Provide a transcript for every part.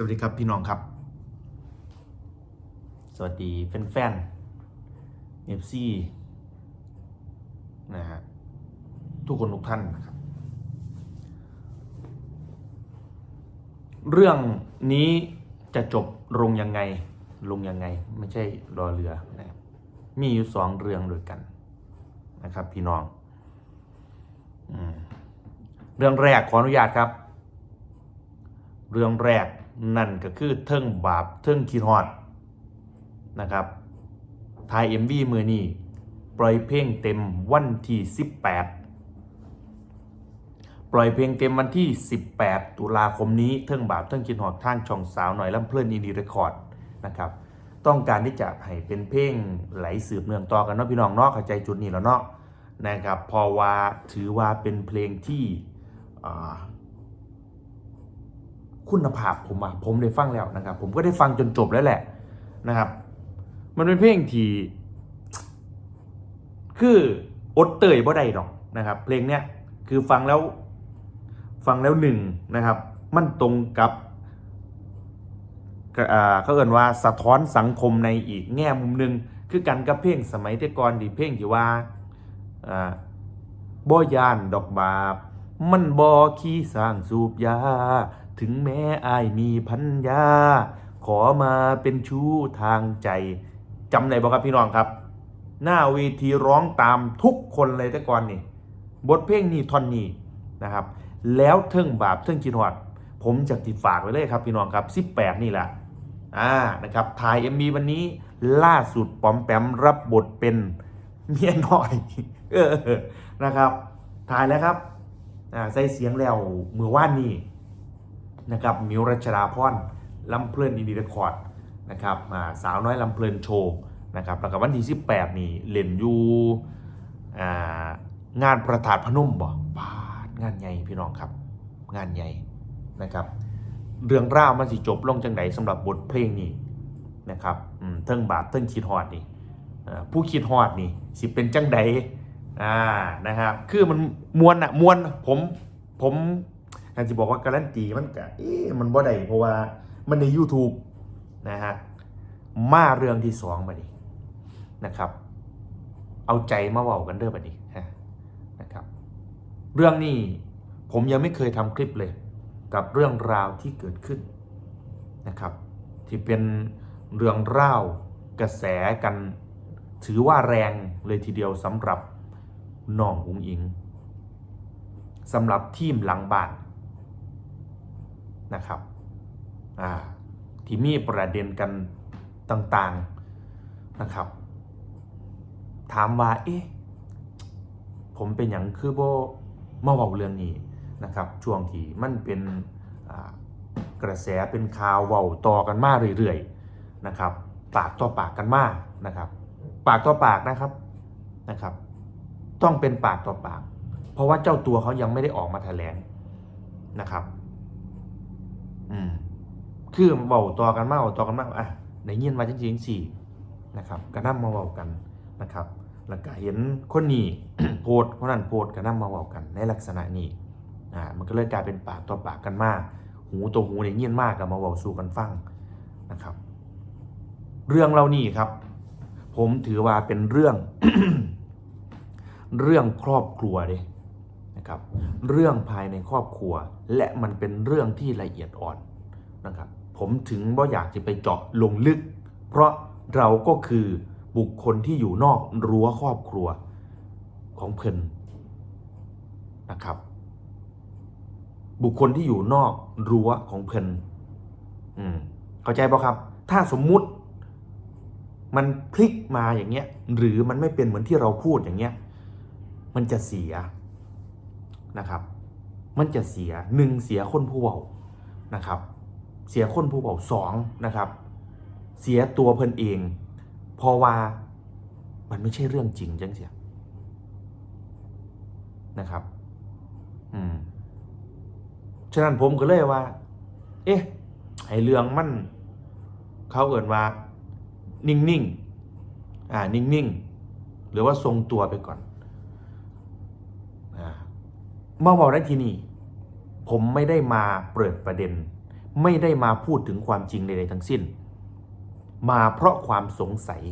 สวัสดีครับพี่น้องครับ สวัสดีแฟนๆเอฟซีนะฮะทุกคนทุกท่านนะครับ เรื่องนี้จะจบลงยังไงลงยังไง ไม่ใช่รอเรือนะครับมีอยู่สองเรื่องด้วยกันนะครับ พี่น้องอเรื่องแรกขออนุญาตครับ เรื่องแรก นั่นก็คือเทิงบาปเทิงคิดฮอดนะครับทายเอ็มวีมือนี้ปล่อยเพลงเต็มวันที่18 ปล่อยเพลงเต็มวันที่ 18 ตุลาคมนี้เทิงบาปเทิงคิดฮอดทางช่องสาวหน่อยลำเพลินอินดีเรคคอร์ดนะครับต้องการที่จะให้เป็นเพลงไหลสืบเนื่องต่อกันเนาะพี่น้องเนาะเข้าใจจุดนี้แล้วเนาะนะครับพอว่าถือว่าเป็นเพลงที่ คุณภาพผมอะผมได้ฟังแล้วนะครับ ผมก็ได้ฟังจนจบแล้วแหละนะครับ มันเป็นเพลงที่คืออดเตยบ่ได้ดอกนะครับ เพลงเนี้ยคือฟังแล้วฟังแล้วหนึ่งนะครับ มันตรงกับอ่าเขาเอ่นว่าสะท้อนสังคมในอีกแง่มุมหนึ่งคือกันกับเพลงสมัยแต่ก่อนที่เพลงที่ว่าอ่าบ่ยานดอกบาปมันบ่ขี้สร้างสูบยา ถึงแม้อายมีพันยา ขอมาเป็นชู้ทางใจจำได้บ่ครับพี่น้องครับ หน้าเวทีร้องตามทุกคนเลยแต่ก่อนนี่บทเพลงนี้ท่อนนี้นะครับ แล้วเทิงบาปเทิงคิดฮอด ผมจะติดฝากไว้เลยครับพี่น้องครับ 18 นี่แหละอ่านะครับถ่าย MV วันนี้ล่าสุดปอมแปมรับบทเป็นเมียน้อยเออนะครับ ถ่ายแล้วครับอ่าใส่เสียงแล้วมือว่านนี้ นะครับมิวรัชดาพรลำเพลินอินดีเรคคอร์ดนะครับาสาวน้อยลำเพลินโชว์นะครับแล้วก็วันที่18 นี่เล่นอยู่องานประทาดพนมบ่ปาดงานใหญ่พี่น้องครับ งานใหญ่นะครับ เรื่องราวมันสิจบลงจังไดสำหรับบทเพลงนี้นะครับอืมเทิงบาปเทิงคิดฮอดนี่ผู้คิดฮอดนี่สิเป็นจังไดอ่านะครับคือมันมวนอะมวนผมผม อยากจะบอกว่าการันตีมันกะเอ๊ะมันบ่ได้เพราะว่ามันใน YouTube นะฮะมาเรื่องที่สองมาดินะครับ เอาใจมาเว้ากันเด้อบัดนี้ฮะนะครับ เรื่องนี้ผมยังไม่เคยทำคลิปเลย กับเรื่องราวที่เกิดขึ้นนะครับ ที่เป็นเรื่องเล่าวกระแสกันถือว่าแรงเลยทีเดียวสำหรับน้องอุงอิงสำหรับทีมหลังบ้าน นะครับที่มีประเด็นกันต่างๆนะครับ ถามว่าเอ๊ะผมเป็นอย่างคือโบมาเว้าเรื่องนี้นะครับ ช่วงที่มันเป็นกระแสเป็นข่าวเว้าต่อกันมาเรื่อยๆนะครับ ปากต่อปากกันมากนะครับ ปากต่อปากนะครับนะครับ ต้องเป็นปากต่อปาก เพราะว่าเจ้าตัวเขายังไม่ได้ออกมาแถลงนะครับ อืมคือเว้าต่อกันมากเว้าต่อกันมากอะในเงียนมาจริงๆสี่นะครับก็นำมาเว้ากันนะครับแล้วก็เห็นคนนี้โพสต์คนนั้นโพสต์ก็นำมาเว้ากัน ในลักษณะนี้อ่ามันก็เลยกลายเป็นปากต่อปากกันมาก หูตัวหูเนี่ยเงียนมากกับมาเว้าสู่กันฟังนะครับ เรื่องเรานี่ครับ ผมถือว่าเป็นเรื่อง เรื่องครอบครัวเด้ นะครับ เรื่องภายในครอบครัว และมันเป็นเรื่องที่ละเอียดอ่อนนะครับ ผมถึงว่าอยากจะไปเจาะลงลึก เพราะเราก็คือบุคคลที่อยู่นอกรั้วครอบครัวของเพิ่นนะครับ บุคคลที่อยู่นอกรั้วของเพิ่นอืมเข้าใจป่ะครับ ถ้าสมมุติมันพลิกมาอย่างเงี้ย หรือมันไม่เป็นเหมือนที่เราพูดอย่างเงี้ย มันจะเสีย นะครับ มันจะเสียหนึ่งเสียคนผู้เบานะครับ เสียคนผู้เบาสองนะครับ เสียตัวเพิ่นเองเพราะว่ามันไม่ใช่เรื่องจริงจังเสียนะครับ อืม ฉะนั้นผมก็เลยว่า เอ๊ะให้เรื่องมัน เขาเอ่นว่า นิ่งๆ อ่า นิ่งๆ หรือว่าทรงตัวไปก่อน เมื่อบอกได้ทีนี่ ผมไม่ได้มาเปิดประเด็น ไม่ได้มาพูดถึงความจริงใดๆทั้งสิ้น มาเพราะความสงสัย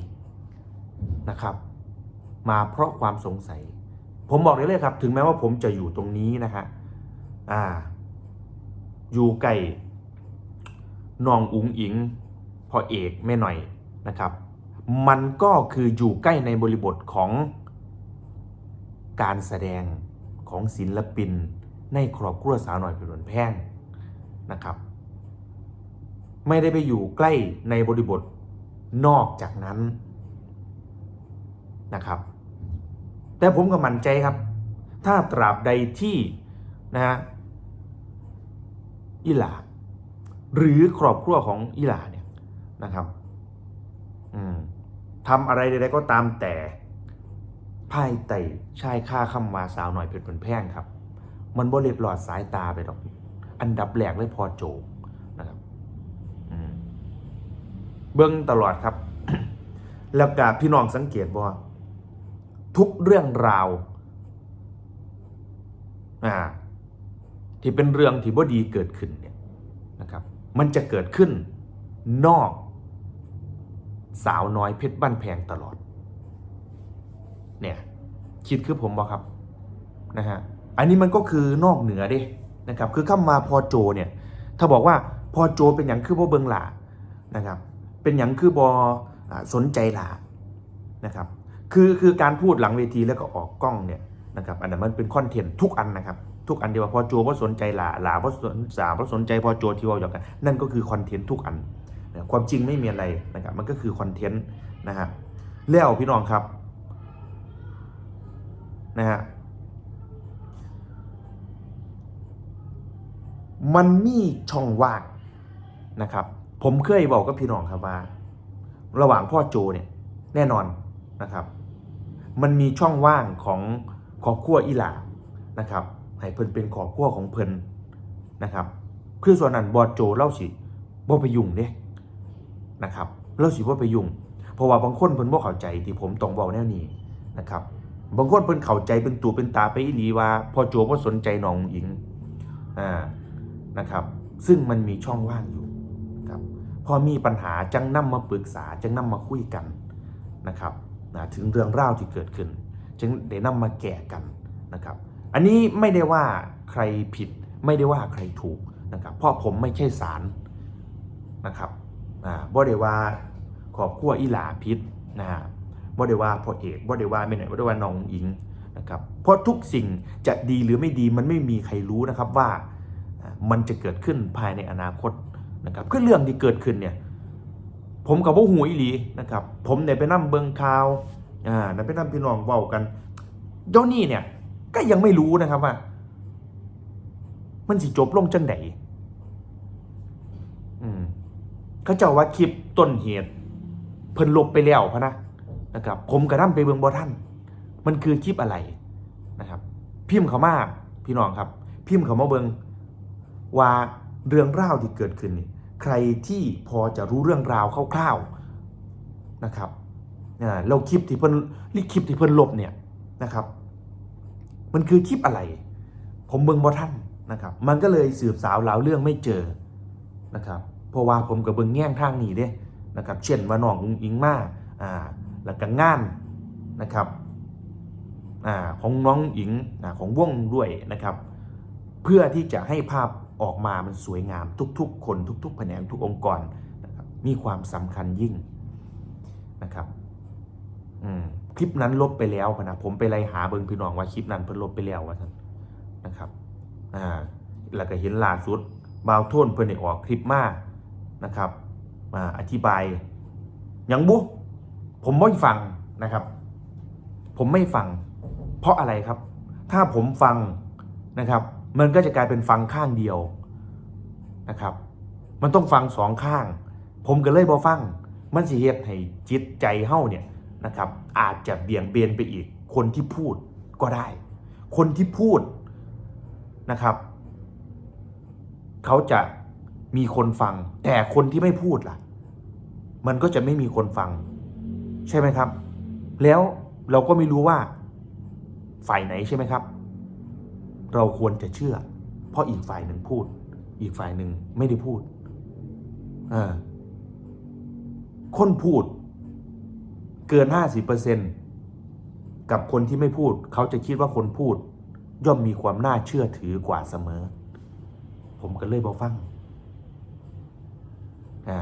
นะครับ มาเพราะความสงสัย ผมบอกได้เลยครับ ถึงแม้ว่าผมจะอยู่ตรงนี้นะฮะอ่า อยู่ใกล้นองอุ๋งอิงพ่อเอกแม่หน่อยนะครับ มันก็คืออยู่ใกล้ในบริบทของการแสดง ของศิลปิน ในครอบครัวสาวหน่อยเป็นวนแพงนะครับ ไม่ได้ไปอยู่ใกล้ในบริบทนอกจากนั้นนะครับ แต่ผมก็มั่นใจครับ ถ้าตราบใดที่นะฮะอิหลาหรือครอบครัวของอิหลาเนี่ยนะครับทำอะไรใดๆก็ตามแต่ ภายใต้ชายค่าคำว่าสาวหน่อยเพชรเป็นแพงครับ มันบ่เล็ดหลอดสายตาไปดอก อันดับแรกเลยพอโจนะครับเบิ้องตลอดครับ แล้วก็พี่น้องสังเกตบ่ทุกเรื่องราวอ่าที่เป็นเรื่องที่บ่ดีเกิดขึ้นเนี่ยนะครับ มันจะเกิดขึ้นนอก สาวน้อยเพชรบ้านแพงตลอด เนี่ยคิดคือผมบอกครับนะฮะอันนี้มันก็คือนอกเหนือเด้นะครับคือเข้ามาพอโจเนี่ยถ้าบอกว่าพอโจเป็นอย่างคือบ่เบิงหลานะครับเป็นอย่างคือบอสนใจหลานะครับคือคือการพูดหลังเวทีแล้วก็ออกกล้องเนี่ยนะครับอันนั้นมันเป็นคอนเทนต์ทุกอันนะครับทุกอันที่ว่าพอโจว่าะสนใจหลาหลาว่าะสนสาว่าะสนใจพอโจที่ว่าอย่างกัน นั่นก็คือคอนเทนต์ทุกอัน ความจริงไม่มีอะไรนะครับมันก็คือคอนเทนต์นะฮะแล้วพี่น้องครับ นะฮะมันมีช่องว่างนะครับ ผมเคยบอกกับพี่น้องครับว่า ระหว่างพ่อโจเนี่ยแน่นอนนะครับ มันมีช่องว่างของครอบครัวอีหลานะครับให้เพิ่นเป็นครอบครัวของเพิ่นนะครับคือส่วนนั้นบอดโจเล่าสิบ่ไปยุ่งเด้นะครับเล่าสิบ่ไปยุ่งเพราะว่าบางคนเพิ่นบ่เข้าใจที่ผมต้องบอกแนวนี้นะครับ บางคนเพิ่นเข้าใจเป็นตัวเป็นตาไปอีหลีว่าพอโจบ่สนใจน้องหญิงอ่านะครับ ซึ่งมันมีช่องว่างอยู่ครับพอมีปัญหาจังนำมาปรึกษาจังนำมาคุยกันนะครับนะถึงเรื่องราวที่เกิดขึ้น จึงได้นำมาแก้กันนะครับ อันนี้ไม่ได้ว่าใครผิดไม่ได้ว่าใครถูกนะครับเพราะผมไม่ใช่ศาลนะครับอ่าบ่ได้ว่าขอบขั้วอีหลาพิษนะฮะ บ่ได้ว่าพ่อเอกบ่ได้ว่าไม่ไหนบ่ได้ว่าน้องอิงนะครับเพราะทุกสิ่งจะดีหรือไม่ดีมันไม่มีใครรู้นะครับว่ามันจะเกิดขึ้นภายในอนาคตนะครับคือเรื่องที่เกิดขึ้นเนี่ยผมกับว่าหูอีหลีนะครับผมเนี่ยไปนั่งเบิงข่าวอ่านั่นไปนั่งพี่น้องเว้ากันเจ้านี่เนี่ยก็ยังไม่รู้นะครับว่า มันสิจบลงจังไดอืมเขาเจ้าว่าคลิปต้นเหตุ เพิ่นลบไปแล้วพะนะ นะครับผมกระนั่ไปเบิงบอท่านมันคือคลิปอะไรนะครับ พิมพ์เขามาพี่น้องครับ พิมพ์เขามาเบิงว่าเรื่องราวที่เกิดขึ้นนี่ใครที่พอจะรู้เรื่องราวคร่าวๆนะครับเราคลิปที่เพิ่นรีคลิปที่เพิ่นลบเนี่ยนะครับ มันคือคลิปอะไร ผมเบิ่งบ่ท่านนะครับ มันก็เลยสืบสาวราวเรื่องไม่เจอนะครับ เพราะว่าผมกับเบิงแง่งทางนี้เด้นะครับ เช่นว่าน้องอุ้งอิงมาอ่า แล้วก็งานนะครับอของน้องอิงอของวงด้วยนะครับ เพื่อที่จะให้ภาพออกมามันสวยงามทุก ๆ คนทุก ๆ แผนกทุกองค์กรมีความสำคัญยิ่งนะครับคลิปนั้นลบไปแล้วนะผมไปไล่หาเบิงพี่น้องว่าคลิปนั้นเพิ่นลบไปแล้วว่าท่านนะครับอ่าแล้วก็เห็นล่าสุดบาวโทนเพิ่นได้ออกคลิปมานะครับมาอธิบายยังบุ ผมไม่ฟังนะครับ ผมไม่ฟัง เพราะอะไรครับ ถ้าผมฟังนะครับ มันก็จะกลายเป็นฟังข้างเดียวนะครับ มันต้องฟังสองข้าง ผมก็เลยบอฟัง มันสิเหตุให้จิตใจเฮ้าเนี่ยนะครับ อาจจะเบี่ยงเบนไปอีก คนที่พูดก็ได้ คนที่พูดนะครับ เขาจะมีคนฟัง แต่คนที่ไม่พูดล่ะ มันก็จะไม่มีคนฟัง ใช่ไหมครับ แล้วเราก็ไม่รู้ว่า ฝ่ายไหนใช่ไหมครับ เราควรจะเชื่อ เพราะอีกฝ่ายหนึ่งพูด อีกฝ่ายหนึ่งไม่ได้พูดอคนพูดเกินห้าสิบเปอร์เซนกับคนที่ไม่พูด เขาจะคิดว่าคนพูด ย่อมมีความน่าเชื่อถือกว่าเสมอ ผมก็เลยบอฟังอ่า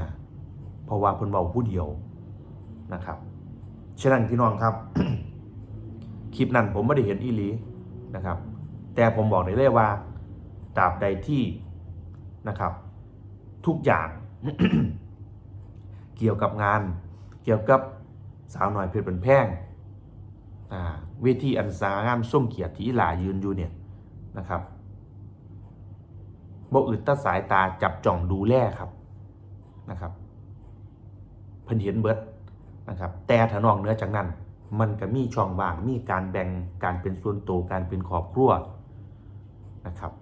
เพราะว่าเพิ่นเบาผู้เดียวนะครับ ฉะนั้นพี่น้องครับ คลิปนั้นผมไม่ได้เห็นอีหลีนะครับ แต่ผมบอกได้เลยว่าตราบใดที่นะครับ ทุกอย่าง เกี่ยวกับงาน เกี่ยวกับสาวหน่อยเพชรเป็นแพงเวทีอันสางามส้มเกียรติที่หลายืนอยู่เนี่ยนะครับบ่อึดตาสายตาจับจ่องดูแลครับนะครับเพิ่นเห็นเบิด นะครับแต่ถ้านอกเหนือจากนั้น มันก็มีช่องว่างมีการแบ่งการเป็นส่วนตัวการเป็นครอบครัวนะครับ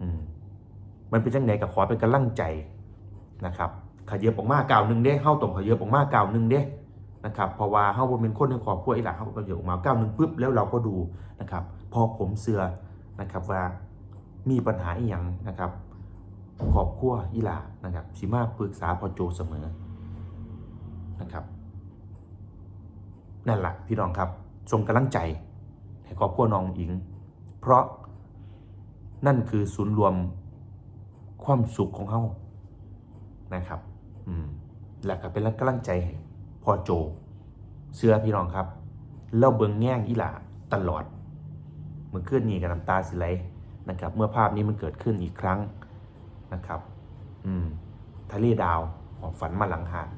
อืมมันเป็นจังไหนกับขอเป็นกำลังใจนะครับขยับออกมาก้าวหนึ่งเด้เฮาต้องขยับออกมาก้าวหนึ่งเด้นะครับเพราะว่าเฮาบ่เป็นคนในครอบครัวอีหล่ะเฮาก็ขยับออกมาก้าวหนึ่งปุ๊บแล้วเราก็ดูนะครับ พอผมเสือนะครับว่ามีปัญหาอีหยังนะครับครอบครัวอีหล่านะครับสิมาปรึกษาพอโจเสมอ นะครับนั่นแหละพี่น้องครับส่งกำลังใจให้ครอบครัวน้องอิง เพราะนั่นคือศูนย์รวมความสุขของเขานะครับ อืมและก็เป็นกำลังใจให้พ่อโจ เสื้อพี่น้องครับเล่าเบิงแง่งอีหลาตลอดเมื่อคืนนี้กับน้ำตาสิไหลนะครับ เมื่อภาพนี้มันเกิดขึ้นอีกครั้งนะครับ อืมทะเลดาวหอบฝันมาหลังหาด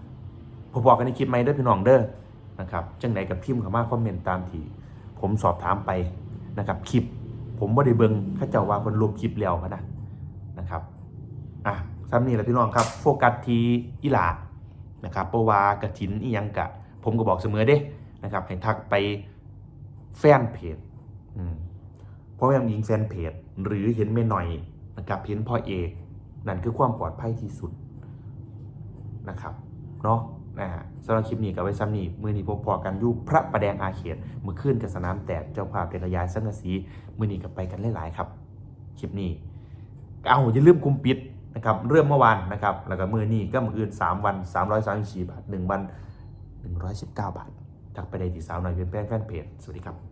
ผมบอกกันในคลิปไหมเด้อพี่น้องเด้อนะครับจังไหนกับพิมพ์เข้ามาคอมเมนต์ตามที่ผมสอบถามไปนะครับคลิป ผมบ่ได้เบิงเข้าเจ้าว่าเพิ่นลบคลิปแล้วพะนะนะครับอะซ้ำนี่แหละพี่น้องครับโฟกัสที่อีหลานะครับเพราะว่ากระถินอียังกะ ผมก็บอกเสมอเด้นะครับให้ทักไปแฟนเพจเพราะว่ายังยิงแฟนเพจหรือเห็นไม่หน่อยนะครับเห็นพ่อเอกนั่นคือความปลอดภัยที่สุดนะครับเนาะ นะฮะสำหรับคลิปนี้กับไว้ซ้ำนี่มือนี้พบพอกันอยู่พระประแดงอาเขตมือขึ้นกับสนามแตกเจ้าภาพเป็นระยายสังกะสีมือนี้กับไปกันหลายๆครับคลิปนี้เอาอย่าลืมคุมปิดนะครับเริ่มเมื่อวานนะครับแล้วก็มือนี้ก็มืออื่น 3 วัน 334บาท1วัน 119 บาททักไปได้ที่สาวหน่อยเป็นแฟนแฟนเพจสวัสดีครับ